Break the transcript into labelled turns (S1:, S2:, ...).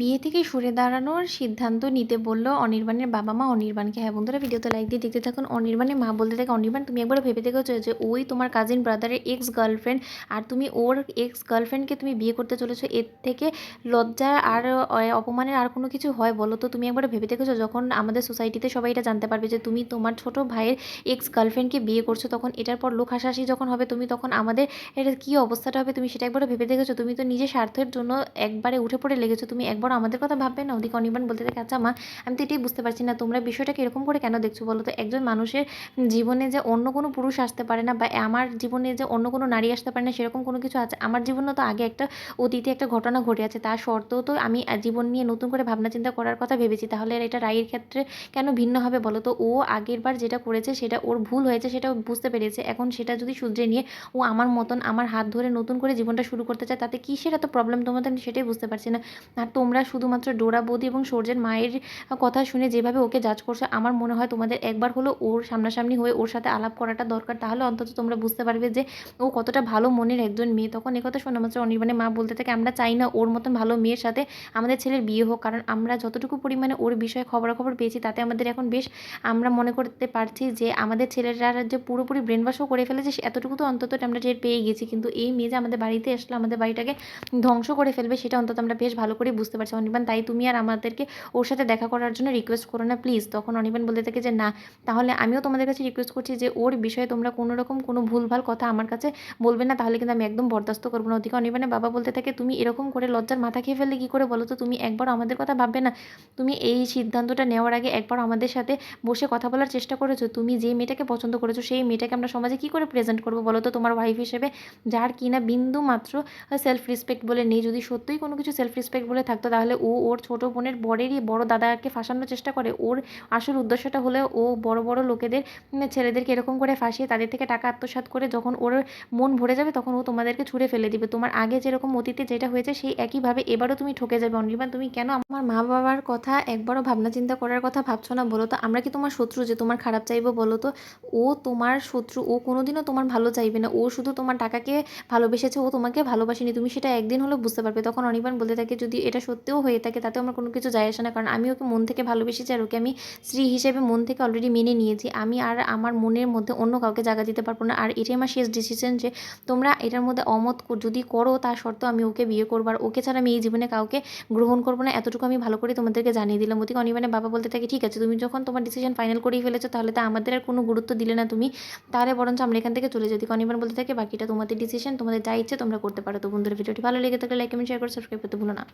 S1: বিয়ে থেকে সরে দাঁড়ানোর সিদ্ধান্ত নিতে বলল অনির্বাণের বাবা মা। অনির্বাণকে হ্যাঁ বন্ধুরা, ভিডিওতে লাইক দিয়ে দেখতে থাকুন। অনির্বাণের মা বলতে থাকে, অনির্বাণ, তুমি একবার ভেবে দেখেছ যে ওই তোমার কাজিন ব্রাদারের এক্স গার্লফ্রেন্ড আর তুমি ওর এক্স গার্লফ্রেন্ডকে তুমি বিয়ে করতে চলেছো। এর থেকে লজ্জা আর অপমানের আর কোনো কিছু হয় বলো তো? তুমি একবার ভেবে দেখেছ? যখন আমাদের সোসাইটিতে সবাই এটা জানতে পারবে যে তুমি তোমার ছোট ভাইয়ের এক্স গার্লফ্রেন্ডকে বিয়ে করছ, তখন এটার পর লোক হাসাহাসি যখন হবে, তুমি তখন আমাদের এটা কী অবস্থাটা হবে? তুমি সেটা একবার ভেবে দেখেছ? তুমি তো নিজের স্বার্থের জন্য একবারে উঠে পড়ে লেগেছো। তুমি একবার আমাদের কথা ভাববে না, ওদিকে অনির্বাণ বলতে থাকে আচ্ছা মা, আমি তো এটাই বুঝতে পারছি না, তোমরা বিষয়টাকে এরকম করে কেন দেখছ বলো তো? একজন মানুষের জীবনে যে অন্য কোনো পুরুষ আসতে পারে না বা আমার জীবনে যে অন্য কোনো নারী আসতে পারে না, সেরকম কোনো কিছু আছে? আমার জীবনে তো আগে একটা অতীতে একটা ঘটনা ঘটে আছে, তার সত্ত্বেও তো আমি জীবন নিয়ে নতুন করে ভাবনা চিন্তা করার কথা ভেবেছি, তাহলে এটা রায়ের ক্ষেত্রে কেন ভিন্ন হবে বলো তো? ও আগের বার যেটা করেছে, সেটা ওর ভুল হয়েছে সেটা বুঝতে পেরেছে, এখন সেটা যদি শুধরে নিয়ে ও আমার মতন, আমার হাত ধরে নতুন করে জীবনটা শুরু করতে চায়, তাতে কিসের এত প্রবলেম তোমাদের সেটাই বুঝতে পারছি না। আর তোমরা শুধুমাত্র ডোরা বৌদি এবং সূর্যের মায়ের কথা শুনে যেভাবে ওকে জাজ করছ, আমার মনে হয় তোমাদের একবার হলো ওর সামনাসামনি হয়ে ওর সাথে আলাপ করাটা দরকার। তাহলে অন্তত তোমরা বুঝতে পারবে যে ও কতটা ভালো মনের একজন মেয়ে। তখন একথা শোনা মাত্র অনির্বাণে মা বলতে থাকে, আমরা চাই না ওর মতন ভালো মেয়ের সাথে আমাদের ছেলের বিয়ে হোক। কারণ আমরা যতটুকু পরিমাণে ওর বিষয়ে খবরাখবর পেয়েছি, তাতে আমাদের এখন বেশ আমরা মনে করতে পারছি যে আমাদের ছেলেরা যে পুরোপুরি ব্রেন ওয়াশও করে ফেলেছে এতটুকু তো অন্তত আমরা টের পেয়ে গেছি। কিন্তু এই মেয়ে যে আমাদের বাড়িতে আসলে, আমাদের বাড়িটাকে ধ্বংস করে ফেলবে, সেটা অন্তত আমরা বেশ ভালো করে বুঝতে পারছি অনির্বাণ, তাই তুমি আর আমাদেরকে ওর সাথে দেখা করার জন্য রিকোয়েস্ট করো না প্লিজ তখন অনির্বাণ বলতে থাকে যে, না, তাহলে আমিও তোমাদের কাছে রিকোয়েস্ট করছি যে, ওর বিষয়ে তোমরা কোনো রকম কোনো ভুলভাল কথা আমার কাছে বলবে না, তাহলে কিন্তু আমি একদম বরদাস্ত করব না। ওদিকে অনির্বাণের বাবা বলতে থাকে, তুমি এরকম করে লজ্জার মাথা খেয়ে ফেললে কী করে বলো তো? তুমি একবার আমাদের কথা ভাববে না। তুমি এই সিদ্ধান্তটা নেওয়ার আগে একবার আমাদের সাথে বসে কথা বলার চেষ্টা করেছ। তুমি যে মেয়েটাকে পছন্দ করেছ, সেই মেয়েটাকে আমরা সমাজে কী করে প্রেজেন্ট করব বলো তো? তোমার ওয়াইফ হিসেবে, যার কিনা বিন্দু মাত্র সেলফ রেসপেক্ট বলে নেই। যদি সত্যিই কোনো কিছু সেলফ রেসপেক্ট বলে থাকতো তাহলে ও ওর ছোট বোনের বরেরই বড় দাদাকে ফাঁসানোর চেষ্টা করে। ওর আসল উদ্দেশ্যটা হলে ও বড় বড় লোকেদের ছেলেদেরকে এরকম করে ফাঁসিয়ে তাদের থেকে টাকা আত্মসাৎ করে যখন ওর মন ভরে যাবে তখন ও তোমাদেরকে ছুঁড়ে ফেলে দিবে। তোমার আগে যেরকম অতীতে যেটা হয়েছে সেই একইভাবে এবারও তুমি ঠকে যাবে। অনির্বাণ, তুমি কেন আমার মা বাবার কথা একবারও ভাবনা চিন্তা করার কথা ভাবছ না বলো তো? আমরা কি তোমার শত্রু যে তোমার খারাপ চাইব বলো তো? ও তোমার শত্রু, ও কোনোদিনও তোমার ভালো চাইবে না। ও শুধু তোমার টাকাকে ভালোবেসেছে, ও তোমাকে ভালোবাসেনি। তুমি সেটা একদিন হলেও বুঝতে পারবে। তখন অনির্বাণ বলতে থাকে, যদি এটা সত্যিও হয়ে থাকে তাতে আমার কোনো কিছু যায় আসে না। কারণ আমি ওকে মন থেকে ভালোবেসেছি আর ওকে আমি স্ত্রী হিসেবে মন থেকে অলরেডি মেনে নিয়েছি। আমি আর আমার মনের মধ্যে অন্য কাউকে জায়গা দিতে পারব না। আর এটাই আমার শেষ ডিসিশন যে তোমরা এটার মধ্যে অমত যদি করো তার শর্ত আমি ওকে বিয়ে করব। আর ওকে ছাড়া আমি এই জীবনে কাউকে গ্রহণ করব না। এতটুকু আমি ভালো করে তোমাদেরকে জানিয়ে দিলাম। ওদিকে অনির্বাণের বাবা বলতে থাকে, ঠিক আছে, তুমি যখন তোমার ডিসিশন ফাইনাল করেই ফেলেছো, তাহলে তো আমাদের আর কোনো গুরুত্ব দিলে না তুমি। তাহলে বরঞ্চ আমরা এখান থেকে চলে ওদিকে অনির্বাণ বলতে থাকে, বাকিটা তোমাদের ডিসিশন তোমাদের যা ইচ্ছে তোমরা করতে পারো। তো বন্ধুরা, ভিডিওটি ভালো লেগে থাকলে লাইক কমেন্ট শেয়ার করে সাবস্ক্রাইব করতে ভুলো না।